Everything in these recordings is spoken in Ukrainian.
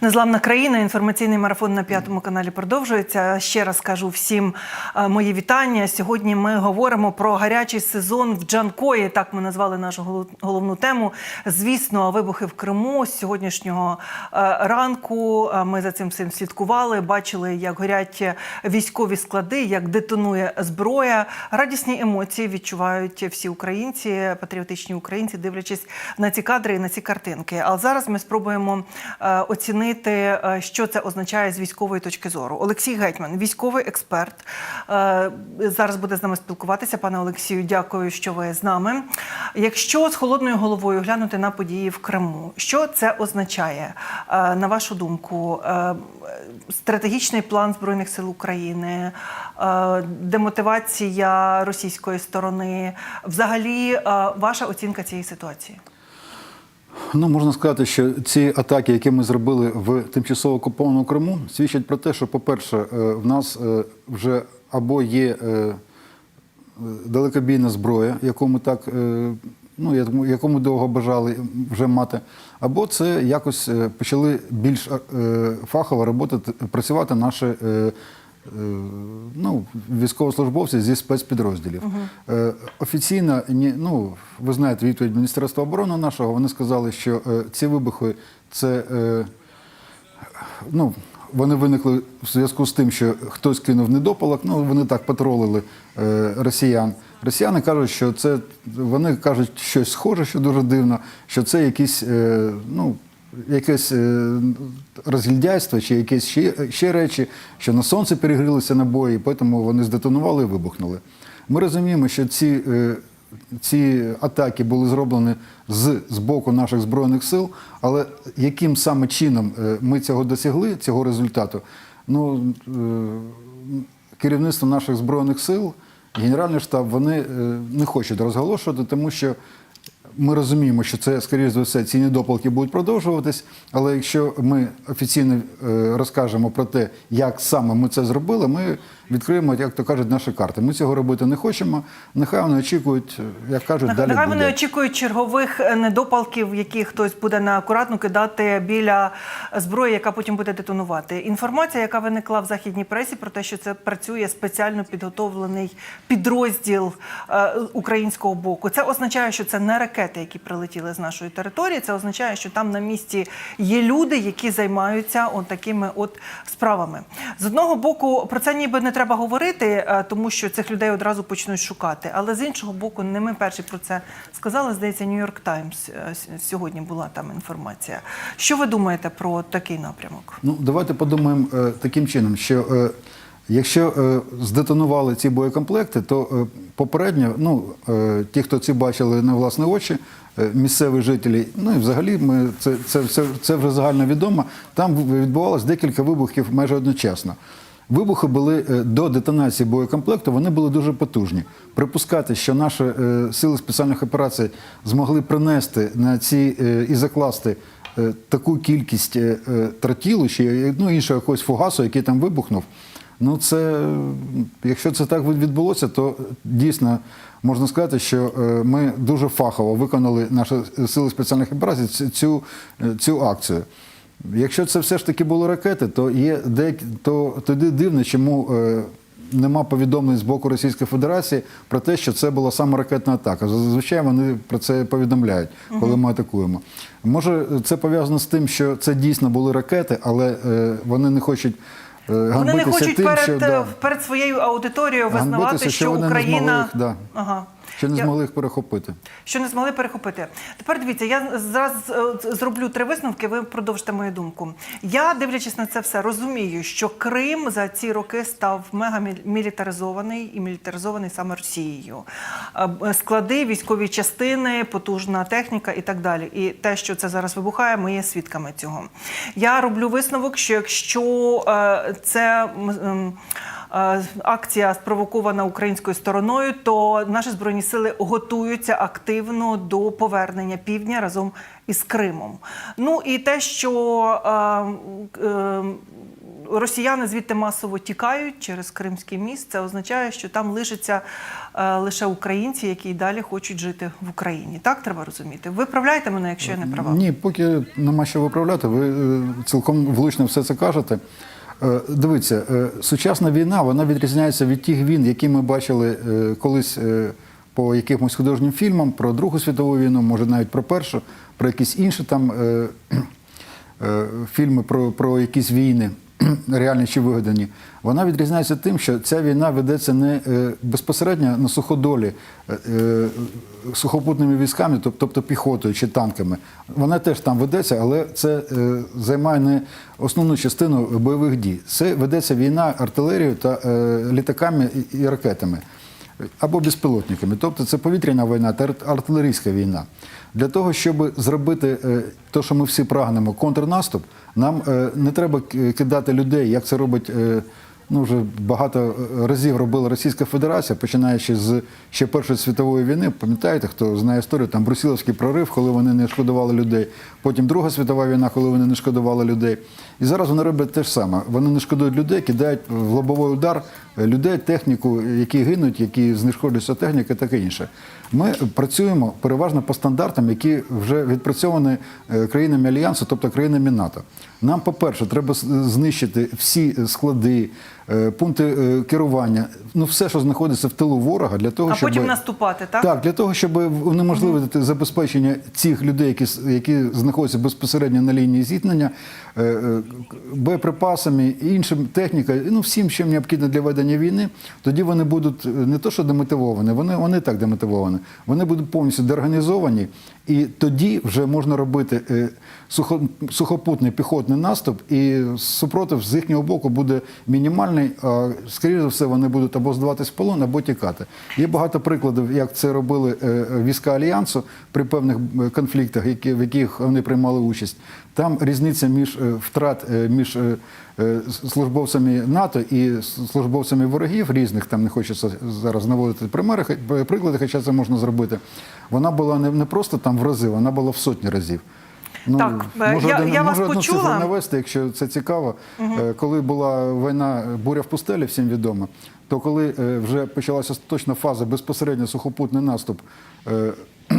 Незламна країна. Інформаційний марафон на п'ятому каналі продовжується. Ще раз кажу всім е, мої вітання. Сьогодні ми говоримо про гарячий сезон в Джанкої. Так ми назвали нашу головну тему. Звісно, вибухи в Криму з сьогоднішнього е, ранку. е, Ми за цим всім слідкували. Бачили, як горять військові склади, як детонує зброя. Радісні емоції відчувають всі українці, патріотичні українці, дивлячись на ці кадри і на ці картинки. Але зараз ми спробуємо оцінити, е, що це означає з військової точки зору. Олексій Гетьман, військовий експерт, е, зараз буде з нами спілкуватися. Пане Олексію, дякую, що ви з нами. Якщо з холодною головою глянути на події в Криму, що це означає е, на вашу думку? Стратегічний план збройних сил України, демотивація російської сторони, взагалі, ваша оцінка цієї ситуації? Ну, можна сказати, що ці атаки, які ми зробили в тимчасово окупованому Криму, свідчать про те, що, по-перше, е, в нас е, вже або є е, далекобійна зброя, яку ми так, ну, яку довго бажали вже мати, або це якось почали більш фахово роботи, працювати наші. Е, Ну, військовослужбовці зі спецпідрозділів. Е, Офіційно, ну, ви знаєте відповідь Міністерства оборони нашого, вони сказали, що е, ці вибухи це ну, вони виникли в зв'язку з тим, що хтось кинув недопалок, ну вони так патролили е, росіян. Росіяни кажуть, що це вони кажуть щось схоже, що дуже дивно, що це якісь, е, ну, якесь е, розгільдяйство чи якісь ще, ще речі, що на сонце перегрілися набої, тому вони здетонували і вибухнули. Ми розуміємо, що ці е, ці атаки були зроблені з, з боку наших збройних сил, але яким саме чином е, ми цього досягли, цього результату, ну керівництво наших збройних сил, Генеральний штаб, вони не хочуть розголошувати, тому що ми розуміємо, що це, скоріш за все, ці недопалки будуть продовжуватись, але якщо ми офіційно е, розкажемо про те, як саме ми це зробили, ми відкриємо, як то кажуть, наші карти. Ми цього робити не хочемо. Нехай вони очікують, як кажуть, далі Нехай буде. вони очікують чергових е, недопалків, які хтось буде неакуратно кидати біля зброї, яка потім буде детонувати. Інформація, яка виникла в західній пресі, про те, що це працює спеціально підготовлений підрозділ е, українського боку. Це означає, що це не ракети, які прилетіли з нашої території. Це означає, що там на місці є люди, які займаються от такими от справами. З одного боку, про це ніби не треба говорити, е, тому що цих людей одразу почнуть шукати. Але з іншого боку, не ми перші про це сказали. Здається, Нью-Йорк Таймс е, сьогодні була там інформація. Що ви думаєте про такий напрямок? Ну, давайте подумаємо е, таким чином, що якщо здетонували ці боєкомплекти, то попередньо, ну, ті, хто ці бачили на власні очі, місцеві жителі, ну і взагалі ми, це, це, це, це вже загально відомо, там відбувалось декілька вибухів майже одночасно. Вибухи були е, до детонації боєкомплекту, вони були дуже потужні. Припускати, що наші е, сили спеціальних операцій змогли принести на ці е, і закласти таку кількість тротілу чи ну, іншого якогось фугасу, який там вибухнув. Ну, це, якщо це так відбулося, то дійсно можна сказати, що ми дуже фахово виконали наші сили спеціальних операцій цю, цю акцію. Якщо це все ж таки були ракети, то є деякі, то тоді дивно, чому е, нема повідомлень з боку Російської Федерації про те, що це була саме ракетна атака. Зазвичай вони про це повідомляють, коли ми атакуємо. Може, це пов'язано з тим, що це дійсно були ракети, але е, вони не хочуть. е, Вони не хочуть тим, перед, що, да, перед своєю аудиторією визнавати, що, не Україна змогли їх, да, ага. Що не Я- змогли їх перехопити. Що не змогли перехопити. Тепер дивіться, я зараз е, зроблю три висновки. Ви продовжите мою думку. Я, дивлячись на це все, розумію, що Крим за ці роки став мегамілітаризований і мілітаризований саме Росією. Е, Склади, військові частини, потужна техніка і так далі. І те, що це зараз вибухає, ми є свідками цього. Я роблю висновок, що якщо е, це. Акція спровокована українською стороною, то наші збройні сили готуються активно до повернення півдня разом із Кримом. Ну і те, що е, росіяни звідти масово тікають через Кримський міст, це означає, що там лишаться е, лише українці, які й далі хочуть жити в Україні. Так треба розуміти. Виправляйте мене, якщо я не права. Ні, поки нема що виправляти, ви е, цілком влучно все це кажете. Е, Дивіться, е, сучасна війна вона відрізняється від тих війн, які ми бачили е, колись по якимось художнім фільмам про Другу світову війну, може навіть про першу, про якісь інші там фільми про, про якісь війни, реальні чи вигадані. Вона відрізняється тим, що ця війна ведеться не е, безпосередньо на суходолі е, е, сухопутними військами, тобто піхотою чи танками. Вона теж там ведеться, але це займає не основну частину бойових дій. Це ведеться війна артилерією та літаками і ракетами або безпілотниками. Тобто це повітряна війна та артилерійська війна. Для того, щоб зробити те, що ми всі прагнемо, контрнаступ, нам е, не треба кидати людей, як це робить. е, Ну, вже багато е, разів робила Російська Федерація, починаючи з ще Першої світової війни. Пам'ятаєте, хто знає історію, там Брусіловський прорив, коли вони не шкодували людей. Потім Друга світова війна, коли вони не шкодували людей. І зараз вони роблять те ж саме. Вони не шкодують людей, кидають в лобовий удар людей, техніку, які гинуть, які знешкоджуються техніка таке інше. Ми працюємо переважно по стандартам, які вже відпрацьовані е, країнами Альянсу, тобто країнами НАТО. Нам, по-перше, треба знищити всі склади, пункти е, керування, ну все, що знаходиться в тилу ворога, для того, А щоб потім наступати, так? так, для того, щоб унеможливити забезпечення цих людей, які, які знаходяться безпосередньо на лінії зіткнення, е, е, боєприпасами, іншим технікою, ну всім, чим необхідно для ведення війни, тоді вони будуть е, не то, що демотивовані, вони, вони так демотивовані, вони будуть повністю деорганізовані, і тоді вже можна робити е, сухопутний піхотний наступ, і супротив з їхнього боку буде мінімальний. А скоріше за все, вони будуть або здаватись в полон, або тікати. Є багато прикладів, як це робили е, війська альянсу при певних е, конфліктах, в яких вони приймали участь. Там різниця між е, втрат між службовцями НАТО і службовцями ворогів різних, там не хочеться зараз наводити примери, приклади, хоча це можна зробити. Вона була не просто там в рази, вона була в сотні разів. Ну, Так, е, можу я- один- я вас можу одну почула. цифру навести, якщо це цікаво. Е, Коли була війна буря в пустелі, всім відомо, то коли е, вже почалася точна фаза безпосередньо сухопутний наступ. е,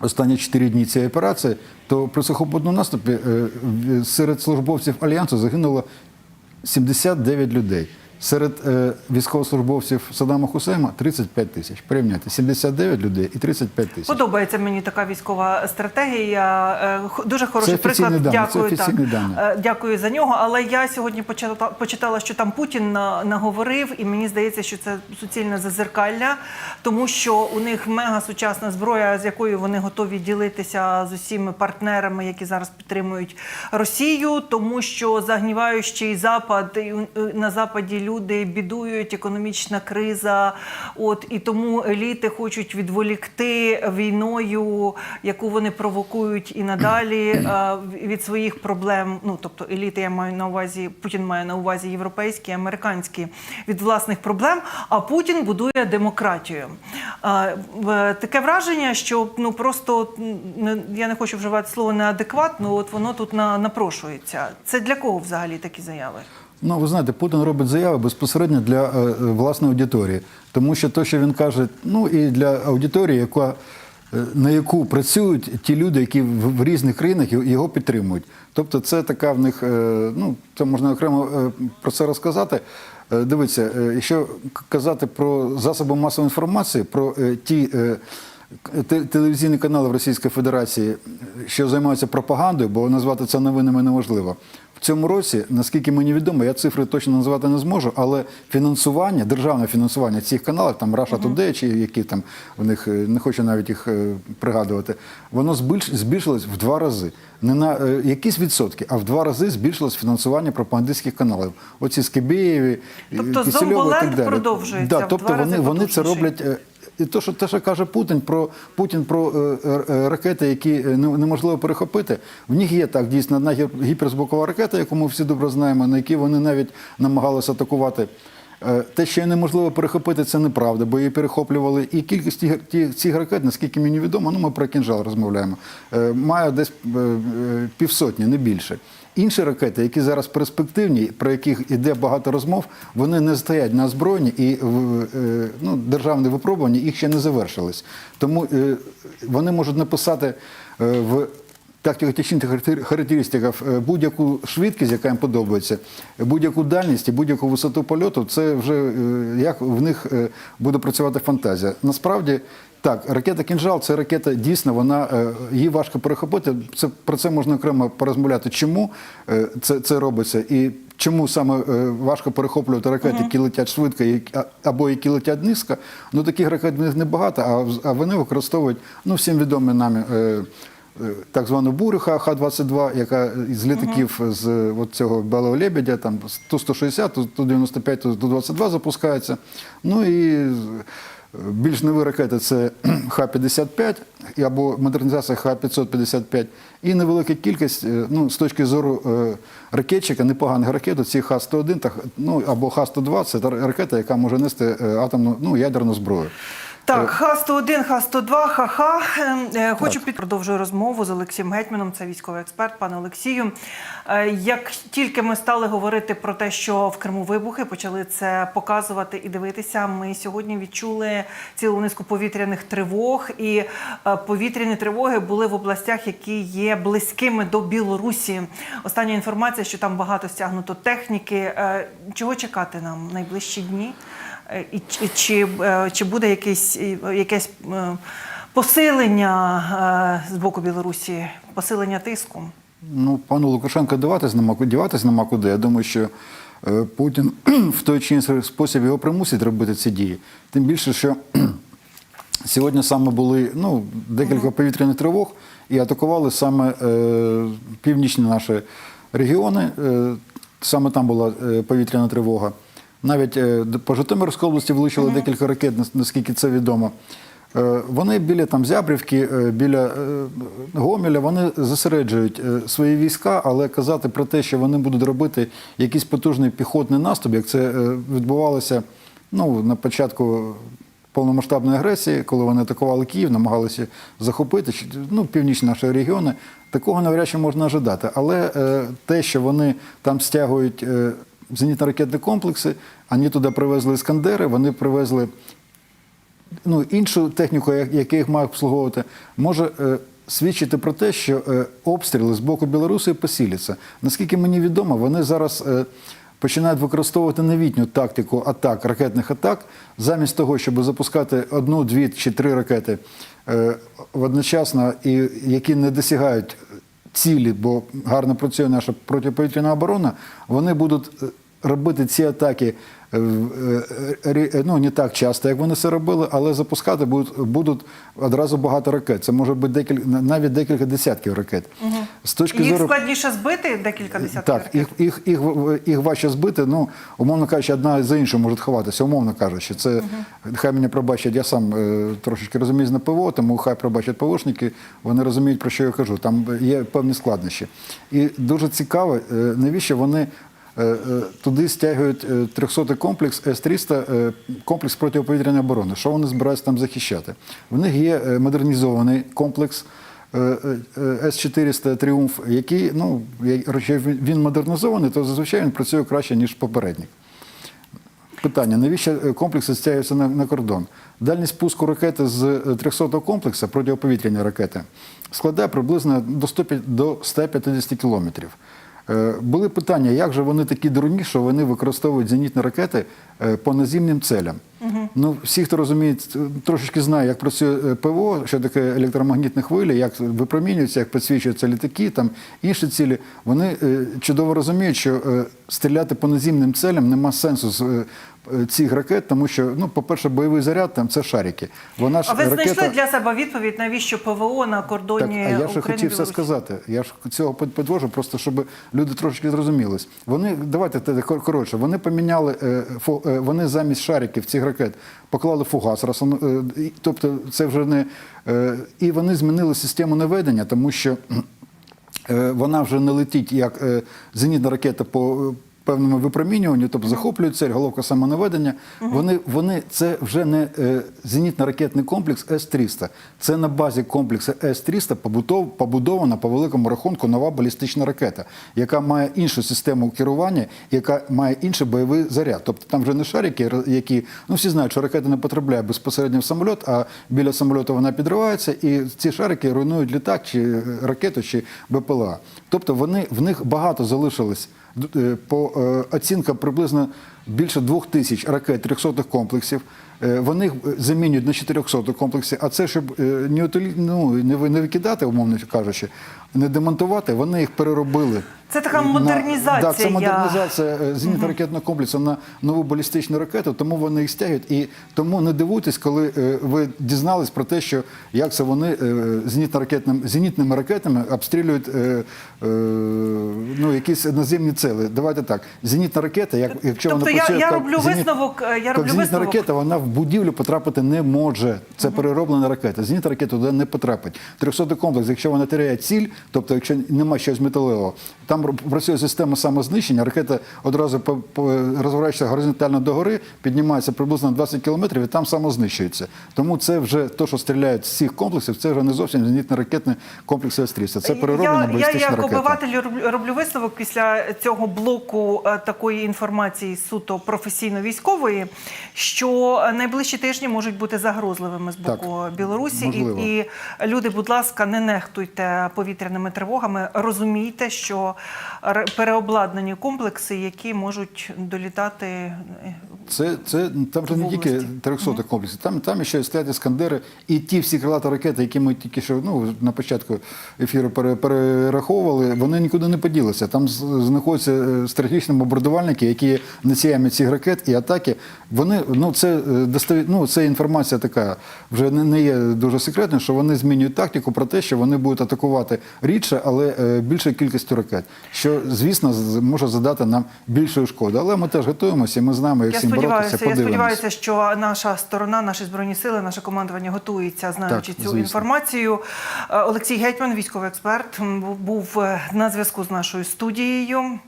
Останні чотири дні цієї операції, то при сухопутному наступі е, серед службовців альянсу загинуло 79 людей. Серед е, військовослужбовців Саддама Хусейма 35 тисяч. Порівняйте 79 людей і 35 тисяч. Подобається мені така військова стратегія. Е, Дуже хороший Це приклад. дані, це Дякую, так. дані. Е, Дякую за нього. Але я сьогодні почала почитала, що там Путін на- наговорив, і мені здається, що це суцільне зазеркалля, тому що у них мега сучасна зброя, з якою вони готові ділитися з усіма партнерами, які зараз підтримують Росію, тому що загніваючий запад е, на западі люди бідують, економічна криза. От і тому еліти хочуть відволікти війною, яку вони провокують і надалі е, від своїх проблем. Ну тобто еліти, я маю на увазі, Путін має на увазі європейські, американські від власних проблем. А Путін будує демократію. Е, Таке враження, що ну просто я не хочу вживати слово неадекватно. От воно тут на, напрошується. Це для кого взагалі такі заяви? Ну, ви знаєте, Путін робить заяви безпосередньо для е, е, власної аудиторії, тому що те, що він каже, ну і для аудиторії, яка е, на яку працюють ті люди, які в, різних країнах його підтримують. Тобто, це така в них, е, ну це можна окремо про це розказати. Дивіться, якщо казати про засоби масової інформації, про ті. Телевізійні канали в Російській Федерації, що займаються пропагандою, бо назвати це новинами неможливо. Цьому році, наскільки мені відомо, я цифри точно назвати не зможу, але фінансування, державне фінансування цих каналів, там Russia Today, чи які там в них е, не хочу навіть їх е, пригадувати, воно збільш- збільшилось в два рази. Не на е, якісь відсотки, а в два рази збільшилось фінансування пропагандистських каналів. Оці Скибєєві, Тобто Кисельова і так далі. продовжується Да, в тобто два вони, рази вони це роблять. Е, то, що те, що каже Путін про Путін про е, е, ракети, які е, неможливо перехопити, в них є так дійсно одна гіп- гіперзвукова ракета, яку ми всі добре знаємо, на якій вони навіть намагалися атакувати Е, Те, що неможливо перехопити, це неправда, бо її перехоплювали. І кількість цих ракет, наскільки мені відомо, ну ми про кінжал розмовляємо, е, має десь е, е, півсотні, не більше. Інші ракети, які зараз перспективні, про яких іде багато розмов, вони не стоять на озброєнні і е, ну, державне випробування їх ще не завершились. Тому е, вони можуть написати е, в тактико-технічних характеристиках будь-яку швидкість, яка їм подобається, будь-яку дальність і будь-яку висоту польоту, це вже як в них буде працювати фантазія. Насправді. Так, ракета «Кінжал» – це ракета дійсно, вона е, її важко перехопити. Це про це можна окремо порозмовляти, чому е, це, це робиться, і чому саме е, важко перехоплювати ракети, які летять швидко або які летять низько. Ну таких ракет в них небагато, а, вони використовують ну всім відомі нами. е, Так звану бурю Х-22, яка з літаків з от цього Белого Лебедя, там Ту-160, Ту-95, Ту-22 запускається. Ну і більш нові ракети це Х-55 або модернізація Х-555. І невелика кількість, е, ну, з точки зору е, ракетчика, непоганих ракет, ці Х-101 ну, або Х-102 це та ракета, яка може нести е, атомну, ну, ядерну зброю. Так, Х-101, Х-102, ХХ. Ем, е, Хочу під продовжую розмову з Олексієм Гетьманом, це військовий експерт, пане Олексію. Е, Як тільки ми стали говорити про те, що в Криму вибухи, почали це показувати і дивитися, ми сьогодні відчули цілу низку повітряних тривог. І е, повітряні тривоги були в областях, які є близькими до Білорусі. Остання інформація, що там багато стягнуто техніки. Е, Чого чекати нам найближчі дні? Е, І чи, чи, е, чи буде якесь, якесь посилення е, з боку Білорусі, посилення тиску? Ну, пану Лукашенко діватись нема, діватись нема куди. Я думаю, що Путін в той чи інший спосіб його примусить робити ці дії. Тим більше, що сьогодні саме були ну, декілька повітряних тривог і атакували саме е, північні наші регіони. Е, саме там була повітряна тривога. Навіть е, по Житомирській області влучили декілька ракет, наскільки це відомо. Е, Вони біля там Зябрівки, е, біля Гомеля, вони зосереджують свої війська, але казати про те, що вони будуть робити якийсь потужний піхотний наступ, як це відбувалося ну, на початку повномасштабної агресії, коли вони атакували Київ, намагалися захопити ну, північні наші регіони, такого навряд чи можна ожидати. Але те, що вони там стягують зенітно-ракетні комплекси, вони туди привезли іскандери, вони привезли ну, іншу техніку, яка їх має обслуговувати, може е, свідчити про те, що е, обстріли з боку Білорусі посіляться. Наскільки мені відомо, вони зараз е, починають використовувати новітню тактику атак, ракетних атак, замість того, щоб запускати одну, дві чи три ракети е, одночасно, і які не досягають цілі, бо гарно працює наша протиповітряна оборона, вони будуть е, робити ці атаки е, е, ну, не так часто, як вони це робили, але запускати будуть, будуть одразу багато ракет. Це може бути декілька, навіть декілька десятків ракет. З точки Їх зору складніше збити декілька десятків так, ракет? їх, їх, їх, їх важче збити. Ну, умовно кажучи, одна за іншою може ховатися, умовно кажучи. Це хай мені пробачать, я сам е, трошечки розумію з ПВО, тому хай пробачать ПВОшники, вони розуміють, про що я кажу. Там є певні складнощі. І дуже цікаво, е, навіщо вони. Е, е, Туди стягують е, 300 комплекс С-300, е, комплекс протиповітряної оборони. Що вони збираються там захищати? В них є е, модернізований комплекс е, е, е, С-400 Тріумф, який, ну, якщо він модернізований, то зазвичай він працює краще, ніж попередній. Питання: навіщо е, комплекси стягуються на, на кордон? Дальність пуску ракети з е, 300-го комплексу протиповітряні ракети складає приблизно до 100, до 150 кілометрів. Е, Були питання, як же вони такі дурні, що вони використовують зенітні ракети е, по наземним целям. Ну, всі, хто розуміє, трошечки знає, як працює е, ПВО, що таке електромагнітні хвилі, як випромінюються, як підсвічуються літаки, там інші цілі. Вони чудово розуміють, що стріляти по наземним целям нема сенсу з цих ракет, тому що, ну, по-перше, бойовий заряд там це шарики. Вона ж А ви ракета... знайшли для себе відповідь, навіщо ПВО на Так, кордоні а я ж хотів все сказати. Я ж цього під- підвожу, просто щоб люди трошки зрозумілись. Вони, давайте коротше, вони поміняли, е, е, вони замість шариків цих ракет поклали фугас. Е, тобто це вже не. е, І вони змінили систему наведення, тому що. е, Вона вже не летить як е, зенітна ракета по, певному випромінюванню, тобто захоплюють цель, головка самонаведення. Вони, вони це вже не е, зенітно-ракетний комплекс С-300. Це на базі комплексу С-300 побутов- побудована по великому рахунку нова балістична ракета, яка має іншу систему керування, яка має інший бойовий заряд. Тобто там вже не шарики, які ну всі знають, що ракета не потрапляє безпосередньо в самоліт, а біля самольоту вона підривається, і ці шарики руйнують літак чи е, ракету, чи БПЛА. Тобто вони в них багато залишилось по е, оцінкам приблизно більше двох тисяч ракет 300 комплексів. Е, Вони замінюють на 400 комплексі, а це щоб е, не, ну, не, ви- не викидати, умовно кажучи, не демонтувати, вони їх переробили. Це така На- модернізація. Да, це модернізація е, зенітно-ракетного комплексу на нову балістичну ракету, тому вони їх стягують. І тому не дивуйтесь, коли ви дізнались про те, що як це вони зенітно-ракетним, зенітними ракетами обстрілюють ну, якісь наземні цели. Давайте так. Зенітна ракета, як, якщо Тобто вона працює я як роблю зеніт- висновок, я роблю висновок. ракета, вона в будівлю потрапити не може. Це перероблена ракета. Зенітна ракета туди не потрапить. 300 комплекс, якщо вона теряє ціль, тобто якщо немає щось металевого, там працює система самознищення, ракета одразу розворачується горизонтально догори, піднімається приблизно на 20 кілометрів і там самознищується. Тому це вже то, що стріляють з цих комплексів, це вже не зовсім зенітно-ракетний комплекс С-300. Це перероблена я, я балістична як ракета. обиватель роблю, роблю висновок після цього блоку е, такої інформації суто професійно-військової, що е, найближчі тижні можуть бути загрозливими з боку Так, Білорусі. можливо. І, і люди, будь ласка, не нехтуйте повітряними тривогами. Розумійте, що ре- переобладнані комплекси, які можуть долітати. е, Це, це там же не тільки області. 300 комплексів, там, там ще стоять іскандери і ті всі крилаті ракети, які ми тільки що ну, на початку ефіру пере- перераховували, вони нікуди не поділися. Там знаходяться е, стратегічні бомбардувальники, які є носіями цих ракет і атаки. Вони, ну, це, е, достові... ну, це інформація така, вже не, є дуже секретною, що вони змінюють тактику про те, що вони будуть атакувати рідше, але е, більшою кількістю ракет, що, звісно, може задати нам більшої шкоди. Але ми теж готуємося, і ми знаємо, як з цим боротися. сподіваюся, я сподіваюся, що наша сторона, наші збройні сили, наше командування готується, знаючи Так, цю звісно. інформацію. Е, Олексій Гетьман, військовий експерт, був е, на зв'язку з нашою студією.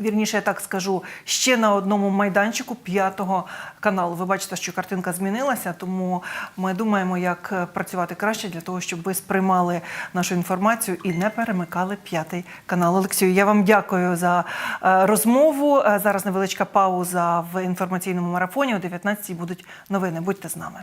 Вірніше, я так скажу, ще на одному майданчику п'ятого каналу. Ви бачите, що картинка змінилася, тому ми думаємо, як е, працювати краще для того, щоб ви сприймали нашу інформацію і не перемикали п'ятий канал. Олексію, я вам дякую за е, розмову. Е, Зараз невеличка пауза в інформаційному марафоні. О 19-й будуть новини. Будьте з нами.